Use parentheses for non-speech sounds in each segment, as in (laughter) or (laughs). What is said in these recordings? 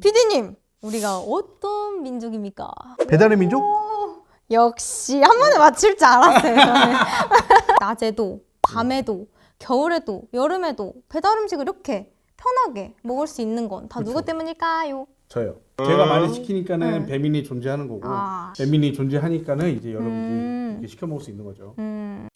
피디님, 우리가 어떤 민족입니까? 배달의 민족? 역시 한 번에 맞출 줄 알았어요. 저는. (laughs) 낮에도, 밤에도, 겨울에도, 여름에도 배달 음식을 이렇게 편하게 먹을 수 있는 건 다 누구 그쵸. 때문일까요? 저요. 제가 많이 시키니까는 음. 배민이 존재하는 거고 아. 배민이 존재하니까는 이제 여러분들이 음. 이렇게 시켜 먹을 수 있는 거죠. 음.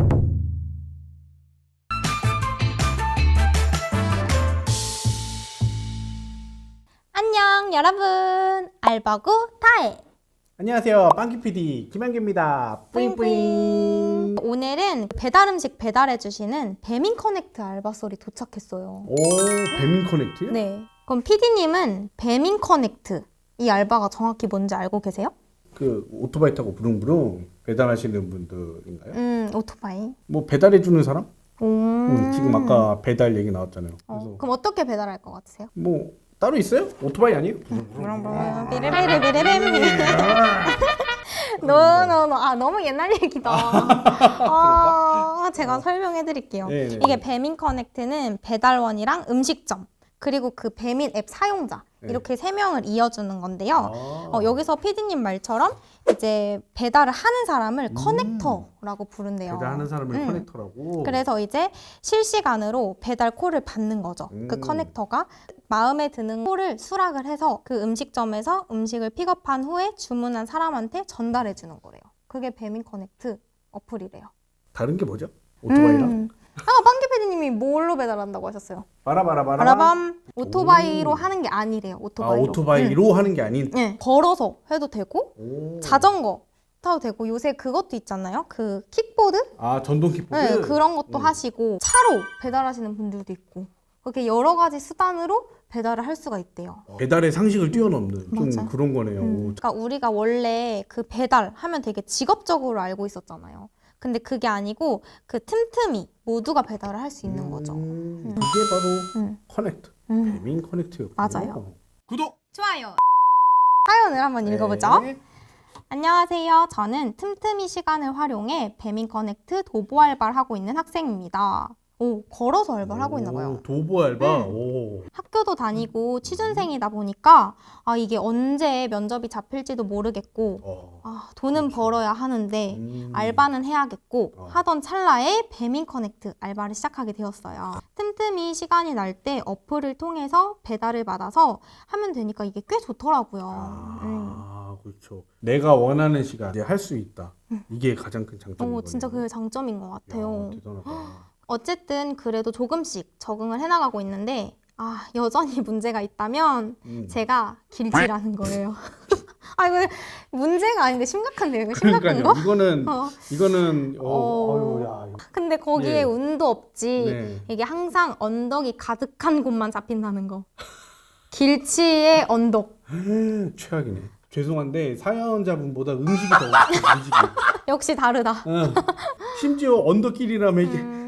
안녕 여러분 알바구 타에 안녕하세요. 빵키 PD 김한규입니다. 뿌잉뿌잉. 오늘은 배달 음식 배달해 주시는 배민 커넥트 알바설이 도착했어요. 오 배민 커넥트요? 네. 그럼 PD님은 배민 커넥트 이 알바가 정확히 뭔지 알고 계세요? 그 오토바이 타고 부릉부릉 배달하시는 분들인가요? 음 오토바이. 뭐 배달해 주는 사람? 오. 음, 지금 아까 배달 얘기 나왔잖아요. 어, 그래서 그럼 어떻게 배달할 것 같으세요? 뭐 따로 있어요? 오토바이 아니에요? 음. 비르비르비르비르. 노노노 아 너무 옛날 얘기다. (laughs) 아 제가 설명해 드릴게요. 네네. 이게 배민 커넥트는 배달원이랑 음식점 그리고 그 배민 앱 사용자 네. 이렇게 세 명을 이어주는 건데요. 아. 어, 여기서 피디님 말처럼 이제 배달을 하는 사람을 커넥터라고 부른대요. 음. 배달하는 사람을 음. 커넥터라고. 그래서 이제 실시간으로 배달 콜을 받는 거죠. 그 음. 커넥터가 마음에 드는 콜을 수락을 해서 그 음식점에서 음식을 픽업한 후에 주문한 사람한테 전달해 주는 거래요. 그게 배민 커넥트 어플이래요. 다른 게 뭐죠? 오토바이랑? 음. 아까 빵기 PD님이 뭘로 배달한다고 하셨어요? 바라바라바라. 바라밤 오토바이로 오. 하는 게 아니래요. 아 오토바이로. 오토바이로 하는 게 아닌. 응. 네. 걸어서 해도 되고 오. 자전거 타도 되고 요새 그것도 있잖아요. 그 킥보드? 아 전동 킥보드. 네, 그런 것도 음. 하시고 차로 배달하시는 분들도 있고 그렇게 여러 가지 수단으로 배달을 할 수가 있대요. 배달의 상식을 뛰어넘는 좀 맞아요. 그런 거네요. 음, 그러니까 우리가 원래 그 배달 하면 되게 직업적으로 알고 있었잖아요. 근데 그게 아니고 그 틈틈이 모두가 배달을 할 수 있는 거죠. 음, 음. 이게 바로 음. 커넥트. 음. 배민 커넥트였군요. 맞아요. 구독. 좋아요. 사연을 한번 읽어보죠. 네. 안녕하세요. 저는 틈틈이 시간을 활용해 배민 커넥트 도보 알바를 하고 있는 학생입니다. 오, 걸어서 알바를 하고 있나 봐요. 오, 도보 알바. 음. 오. 학교도 다니고 취준생이다 보니까 아, 이게 언제 면접이 잡힐지도 모르겠고 어. 아, 돈은 그렇죠. 벌어야 하는데 음. 알바는 해야겠고 어. 하던 찰나에 배민 커넥트 알바를 시작하게 되었어요. 틈틈이 시간이 날 때 어플을 통해서 배달을 받아서 하면 되니까 이게 꽤 좋더라고요. 음. 아, 그렇죠. 내가 원하는 시간에 할 수 있다. 이게 가장 큰 장점인 어, 거예요. 진짜 그게 장점인 것 같아요. 야, 대단하다. 어쨌든 그래도 조금씩 적응을 해나가고 있는데 아 여전히 (laughs) 문제가 있다면 음. 제가 길지라는 거예요. (laughs) 아 이거 문제가 아닌데 심각한데요. 이거 심각한 그러니까요. 거? 이거는 어. 이거는 어, 어. 어유 야. 근데 거기에 네. 운도 없지. 네. 이게 항상 언덕이 가득한 곳만 잡힌다는 거. 길치의 언덕. (laughs) 최악이네. 죄송한데 사연자분보다 음식이 더. 음식이. 역시 다르다. 어. 심지어 언더길이라면 이게 음.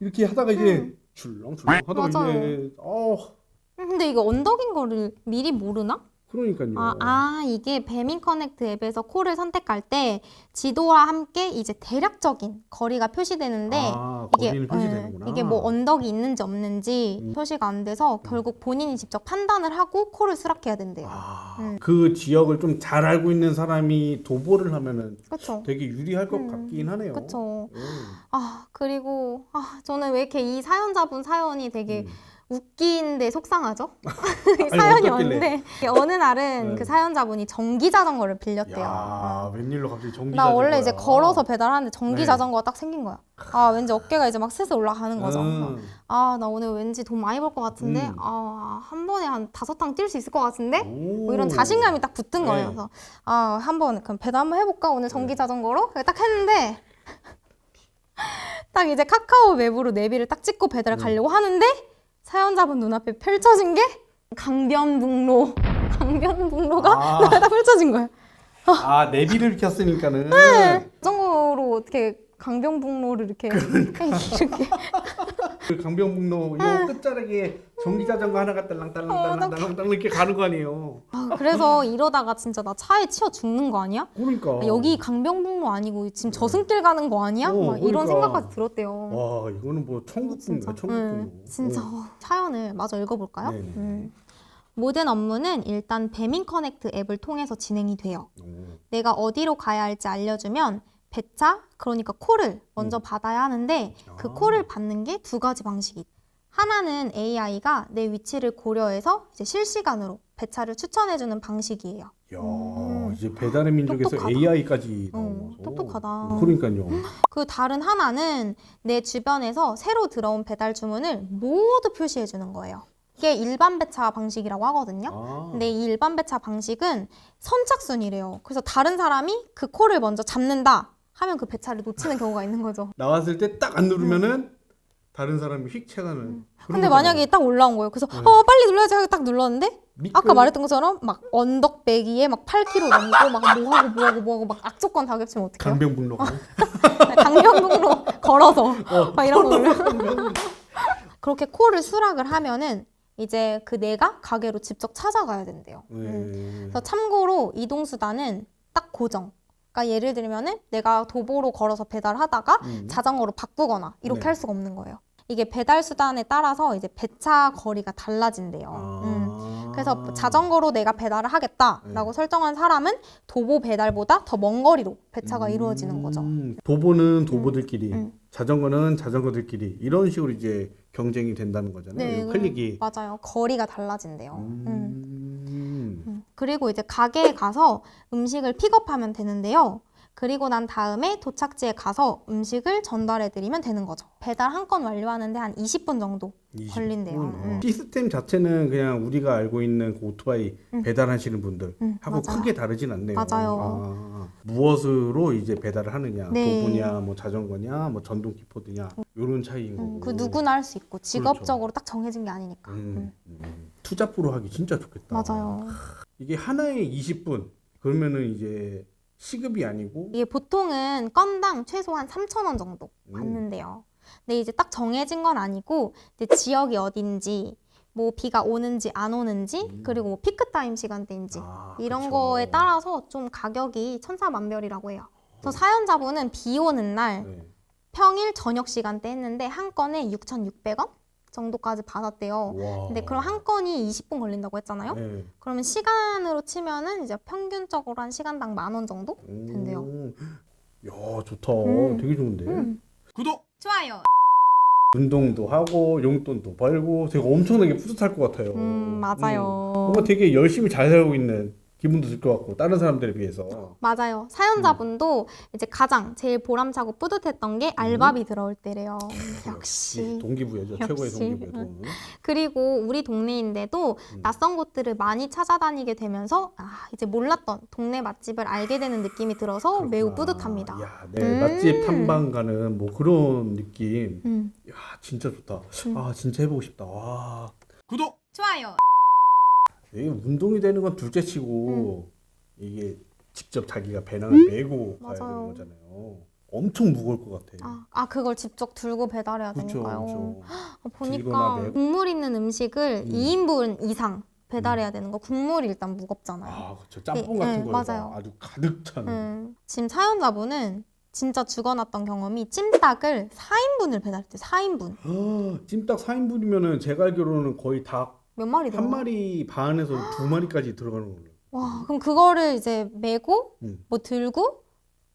이렇게 하다가 이제 줄렁줄렁 하다가 맞아요. 이제 어 근데 이거 언덕인 거를 미리 모르나? 그러니까요. 아, 아, 이게 배민 커넥트 앱에서 콜을 선택할 때 지도와 함께 이제 대략적인 거리가 표시되는데 아, 이게 거리는 표시되는구나. 예, 이게 뭐 언덕이 있는지 없는지 음. 표시가 안 돼서 결국 본인이 직접 판단을 하고 콜을 수락해야 된대요. 아, 음. 그 지역을 좀 잘 알고 있는 사람이 도보를 하면은 그렇죠. 되게 유리할 것 음, 같긴 하네요. 그렇죠. 음. 아, 그리고 아, 저는 왜 이렇게 이 사연자분 사연이 되게 음. 웃긴데 속상하죠? (laughs) 사연이? 왔는데 어느 날은 네. 그 사연자분이 전기 자전거를 빌렸대요. 야, 어. 웬일로 갑자기 전기 나 원래 이제. 걸어서 배달하는데 전기 네. 자전거가 딱 생긴 거야. 아 왠지 어깨가 이제 막 슬슬 올라가는 거죠. 음. 아나 오늘 왠지 돈 많이 벌 것 같은데 음. 아한 번에 한 다섯 탕 뛸 수 있을 것 같은데 뭐 오. 이런 자신감이 딱 붙은 네. 거예요. 그래서 아 한번 그럼 배달 한번 해볼까 오늘 전기 자전거로 그래서 딱 했는데 (laughs) 딱 이제 카카오 맵으로 내비를 딱 찍고 배달을 음. 가려고 하는데 사연자분 눈앞에 펼쳐진 게 강변북로. (laughs) 강변북로가 아. 딱 펼쳐진 거예요. 아. 내비를 켰으니까는. 자전거로 어떻게 강변북로를 이렇게 (laughs) 이렇게 그 강변북로 요 끝자락에 전기 자전거 하나가 어, 딸랑딸랑딸랑딸랑 이렇게 가는 거 아니에요. 아, 그래서 이러다가 진짜 나 차에 치여 죽는 거 아니야? 그러니까 여기 강변북로 아니고 지금 저승길 가는 거 아니야? 어, 막 이런 그러니까. 생각까지 들었대요. 와 이거는 뭐 천국분가 진짜. 천국분. 응, 진짜 어, 사연을 마저 읽어볼까요? 네네. 음. 모든 업무는 일단 배민 커넥트 앱을 통해서 진행이 돼요. 오. 내가 어디로 가야 할지 알려주면 배차, 그러니까 콜을 먼저 받아야 하는데 그 아. 콜을 받는 게 두 가지 방식이 있다. 하나는 AI가 내 위치를 고려해서 이제 실시간으로 배차를 추천해주는 방식이에요. 야, 음. 이제 배달의 민족에서 똑똑하다. AI까지 어, 나오면서. 똑똑하다. 그러니까요. 그 다른 하나는 내 주변에서 새로 들어온 배달 주문을 모두 표시해 주는 거예요. 이게 일반 배차 방식이라고 하거든요. 아. 근데 이 일반 배차 방식은 선착순이래요. 그래서 다른 사람이 그 콜을 먼저 잡는다 하면 그 배차를 놓치는 경우가 있는 거죠. 나왔을 때 딱 안 누르면은 다른 사람이 휙 채가는. 그런 음. 근데 거잖아요. 만약에 딱 올라온 거예요. 그래서 네. 어 빨리 눌러야지 하고 딱 눌렀는데 미끌- 아까 말했던 것처럼 막 언덕 배기에 막 8km 넘고 막 뭐하고 뭐하고 뭐하고 막 악조건 다 겹치면 어떡해요? 강병북로. (laughs) 강변북로 걸어서 어, 막 이런 거 올려. 그렇게 콜을 수락을 하면은 이제 그 내가 가게로 직접 찾아가야 된대요. 음. 네. 그래서 참고로 이동 수단은 딱 고정. 그러니까 예를 들면은 내가 도보로 걸어서 배달하다가 음. 자전거로 바꾸거나 이렇게 네. 할 수가 없는 거예요. 이게 배달 수단에 따라서 이제 배차 거리가 달라진대요. 아. 음. 그래서 자전거로 내가 배달을 하겠다라고 네. 설정한 사람은 도보 배달보다 더 먼 거리로 배차가 이루어지는 거죠. 음, 도보는 도보들끼리, 음. 자전거는 자전거들끼리 이런 식으로 이제 경쟁이 된다는 거잖아요. 네, 이 클릭이. 맞아요. 거리가 달라진대요. 음. 음. 음. 그리고 이제 가게에 가서 음식을 픽업하면 되는데요. 그리고 난 다음에 도착지에 가서 음식을 전달해 드리면 되는 거죠. 배달 한 건 완료하는데 한 20분 정도 20 걸린대요. 분. 음. 시스템 자체는 그냥 우리가 알고 있는 그 오토바이 음. 배달하시는 분들 음, 하고 맞아요. 크게 다르진 않네요. 맞아요. 아, 무엇으로 이제 배달을 하느냐, 네. 도보냐, 뭐 자전거냐, 뭐 전동 키포드냐 이런 차이인 거고. 음, 그 누구나 할 수 있고 직업적으로 딱 정해진 게 아니니까. 음, 음. 투잡으로 하기 진짜 좋겠다. 맞아요. 이게 하나에 20분 그러면은 이제 시급이 아니고 이게 보통은 건당 최소한 3,000원 정도 음. 받는데요. 근데 이제 딱 정해진 건 아니고 이제 지역이 어딘지 뭐 비가 오는지 안 오는지 음. 그리고 뭐 피크 타임 시간대인지 아, 이런 그쵸. 거에 따라서 좀 가격이 천차만별이라고 해요. 그래서 사연자분은 비 오는 날 네. 평일 저녁 시간대 했는데 한 건에 6,600원 정도까지 받았대요. 와. 근데 그럼 한 건이 20분 걸린다고 했잖아요. 네. 그러면 시간으로 치면은 이제 평균적으로 한 시간당 만 원 정도? 된대요. 오. 야 좋다. 음. 되게 좋은데. 음. 구독. 좋아요. 운동도 하고 용돈도 벌고 되게 엄청나게 뿌듯할 것 같아요. 음, 맞아요. 뭔가 되게 열심히 잘 살고 있는 기분도 들 것 같고 다른 사람들에 비해서. 맞아요. 사연자분도 이제 가장 제일 보람차고 뿌듯했던 게 알바비 들어올 때래요. 역시. 동기부여죠. 최고의 역시. 동기부여. 돈. 그리고 우리 동네인데도 음. 낯선 곳들을 많이 찾아다니게 되면서 아, 이제 몰랐던 동네 맛집을 알게 되는 느낌이 들어서 매우 그렇구나. 뿌듯합니다. 야, 네, 음. 맛집 탐방 가는 뭐 그런 느낌. 음. 야, 진짜 좋다. 음. 아, 진짜 해보고 싶다. 와. 구독. 좋아요. 이게 운동이 되는 건 둘째치고 이게 직접 자기가 배낭을 메고 가야 음. 맞아요. 되는 거잖아요. 엄청 무거울 것 같아. 아, 아 그걸 직접 들고 배달해야 그렇죠, 되니까요. 그렇죠. 아, 보니까. 국물 있는 음식을 음. 2인분 이상 배달해야 되는 거 국물이 일단 무겁잖아요. 아, 그렇죠. 짬뽕 네, 같은 네, 거 맞아요. 아주 가득 찬. 음, 지금 사연자분은 진짜 죽어났던 경험이 찜닭을 4인분을 배달했대요. 4인분. 아, 찜닭 4인분이면은 제가 알기로는 거의 닭 몇 마리 들어? 한 마리 반에서 두 마리까지 들어가는 걸로. 와, 그럼 그거를 이제 메고 음. 뭐 들고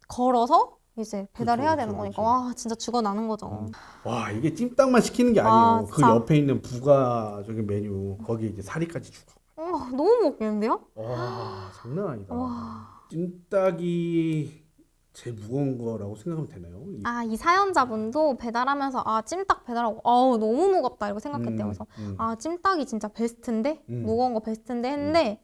걸어서 이제 배달해야 그쵸, 되는 그쵸, 거니까 그쵸. 와, 진짜 죽어나는 거죠. 음. 와 이게 찜닭만 시키는 게 아, 아니에요. 그 진짜. 옆에 있는 부가적인 메뉴 거기에 이제 사리까지 주고. 어, 너무 먹겠는데요? 와 장난 아니다. 와. 찜닭이 제일 무거운 거라고 생각하면 되나요? 이- 아, 이 사연자분도 배달하면서 아, 찜닭 배달하고 어우, 너무 무겁다 이러고 생각했대요. 그래서 음, 음. 아, 찜닭이 진짜 베스트인데? 음. 무거운 거 베스트인데 했는데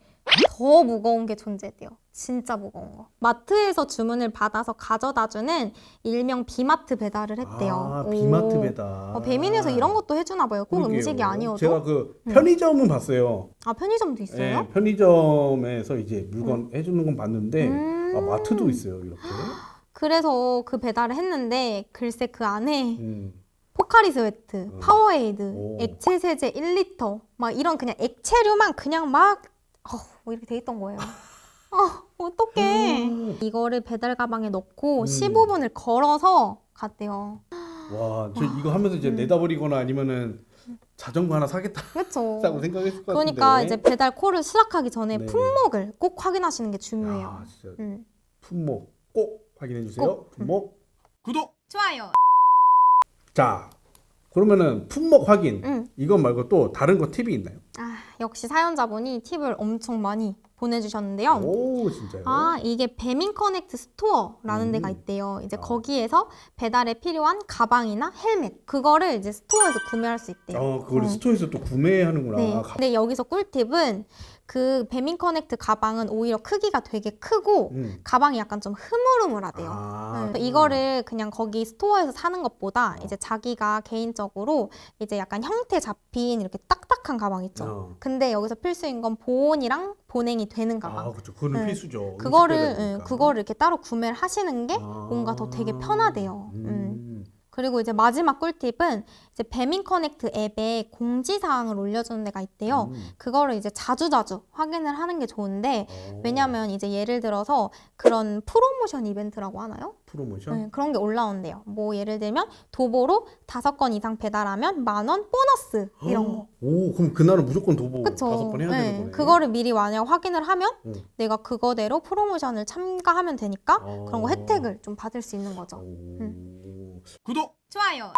더 무거운 게 존재돼요. 진짜 무거운 거. 마트에서 주문을 받아서 가져다 주는 일명 비마트 배달을 했대요. 아 오. 비마트 배달. 어, 배민에서 이런 것도 해주나 봐요. 꼭 그러게요. 음식이 아니어도. 제가 그 음. 편의점은 봤어요. 아, 편의점도 있어요? 네, 편의점에서 이제 물건 해주는 건 봤는데 음. 아, 마트도 있어요 이렇게. 그래서 그 배달을 했는데 글쎄 그 안에 음. 포카리 스웨트, 음. 파워에이드, 오. 액체 세제 1리터 막 이런 그냥 액체류만 그냥 막 어, 뭐 이렇게 돼 있던 거예요. 아, (laughs) 어떡해. 음. 이거를 배달 가방에 넣고 음. 15분을 걸어서 갔대요. 와, 저 이거 하면서 이제 음. 내다버리거나 아니면은 자전거 하나 사겠다 그렇죠. (laughs) 라고 생각했을 것 그러니까 같은데 이제 배달 콜을 수락하기 전에 네. 품목을 꼭 확인하시는 게 중요해요. 야, 진짜 음. 품목 꼭 확인해 주세요 꼭. 품목 구독 좋아요. 자 그러면은 품목 확인 음. 이것 말고 또 다른 거 팁이 있나요? 아, 역시 사연자분이 팁을 엄청 많이 보내주셨는데요. 오 진짜요? 아, 이게 배민 커넥트 스토어라는 음. 데가 있대요. 이제 아. 거기에서 배달에 필요한 가방이나 헬멧 그거를 이제 스토어에서 구매할 수 있대요. 어 그걸 어. 스토어에서 또 구매하는구나 네. 가- 근데 여기서 꿀팁은 그 배민 커넥트 가방은 오히려 크기가 되게 크고 음. 가방이 약간 좀 흐물흐물하대요. 아, 네, 이거를 그냥 거기 스토어에서 사는 것보다 어. 이제 자기가 개인적으로 이제 약간 형태 잡힌 이렇게 딱 딱한 가방 있죠. 어. 근데 여기서 필수인 건 보온이랑 보냉이 되는 가방. 아 그렇죠 그거는 네. 필수죠 그거를 음식 예, 배달이니까. 그거를 이렇게 따로 구매를 하시는 게 아. 뭔가 더 되게 편하대요. 음. 음. 그리고 이제 마지막 꿀팁은 이제 배민 커넥트 앱에 공지 사항을 올려주는 데가 있대요. 음. 그거를 이제 자주자주 확인을 하는 게 좋은데 어. 왜냐면 이제 예를 들어서 그런 프로모션 이벤트라고 하나요? 프로모션 네, 그런 게 올라온대요. 뭐 예를 들면 도보로 다섯 건 이상 배달하면 만 원 보너스 이런 거. 오 그럼 그날은 무조건 도보 그쵸? 다섯 번 해야 네, 되는 거네 그거를 미리 만약 확인을 하면 음. 내가 그거대로 프로모션을 참가하면 되니까 어. 그런 거 혜택을 좀 받을 수 있는 거죠. 오. 구독 좋아요.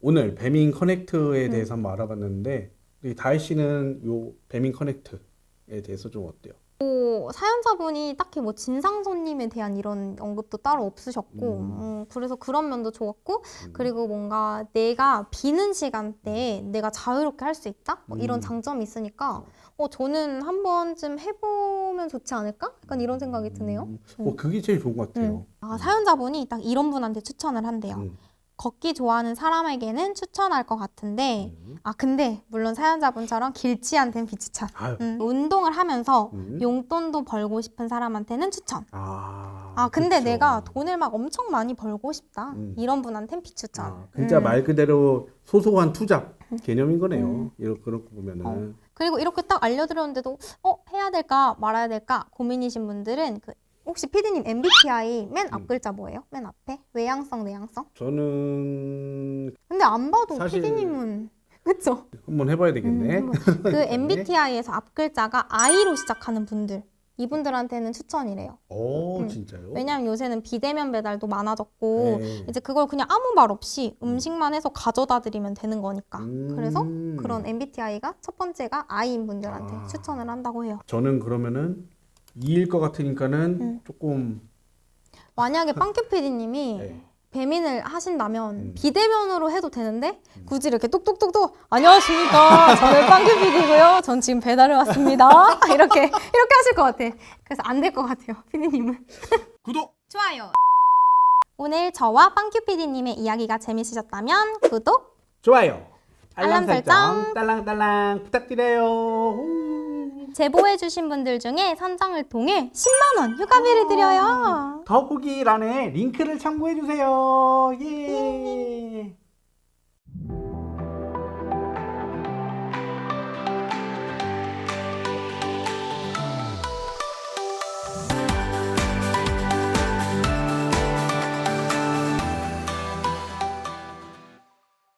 오늘 배민 커넥트에 음. 대해서 한번 알아봤는데 우리 다혜 씨는 요 배민 커넥트에 대해서 좀 어때요? 뭐 사연자분이 딱히 뭐 진상 손님에 대한 이런 언급도 따로 없으셨고 음. 음, 그래서 그런 면도 좋았고 음. 그리고 뭔가 내가 비는 시간대에 내가 자유롭게 할 수 있다 뭐 이런 음. 장점이 있으니까 어 저는 한 번쯤 해보 면 좋지 않을까 약간 이런 생각이 드네요. 음. 어 그게 제일 좋은 것 같아요. 음. 아 사연자분이 딱 이런 분한테 추천을 한대요. 음. 걷기 좋아하는 사람에게는 추천할 것 같은데 음. 아 근데 물론 사연자분처럼 길치한테는 비추천. 아유. 음, 운동을 하면서 음. 용돈도 벌고 싶은 사람한테는 추천. 아, 아 근데 그쵸. 내가 돈을 막 엄청 많이 벌고 싶다. 음. 이런 분한테는 비추천. 아, 진짜 음. 말 그대로 소소한 투잡 개념인 거네요. 음. 거 보면은 그리고 이렇게 딱 알려드렸는데도 어 해야 될까 말아야 될까 고민이신 분들은 그 혹시 피디님 MBTI 맨앞 음. 글자 뭐예요? 맨 앞에 외향성 내향성? 저는 근데 안 봐도 사실- 피디님은 (laughs) 그쵸? 한번 해봐야 되겠네. 음, 한번. 그 (laughs) MBTI에서 앞 글자가 I로 시작하는 분들 이분들한테는 추천이래요. 오 음. 진짜요? 왜냐면 요새는 비대면 배달도 많아졌고 네. 이제 그걸 그냥 아무 말 없이 음식만 해서 가져다 드리면 되는 거니까. 음. 그래서 그런 MBTI가 첫 번째가 I인 분들한테 아. 추천을 한다고 해요. 저는 그러면은 2일 것 같으니까는 음. 조금 만약에 (laughs) 빵큐 PD님이 네. 배민을 하신다면 음. 비대면으로 해도 되는데 굳이 이렇게 똑똑똑똑 안녕하십니까? 저는 빵큐 PD고요. 전 지금 배달을 왔습니다. (laughs) 이렇게 이렇게 하실 것 같아. 그래서 안 될 것 같아요 PD님은. (laughs) 구독! 좋아요. 오늘 저와 빵큐 PD님의 이야기가 재밌으셨다면 구독! 좋아요. 알람 설정. 딸랑딸랑 부탁드려요. 우. 제보해주신 분들 중에 선정을 통해 10만원 휴가비를 드려요 더보기란에 링크를 참고해 주세요. 예.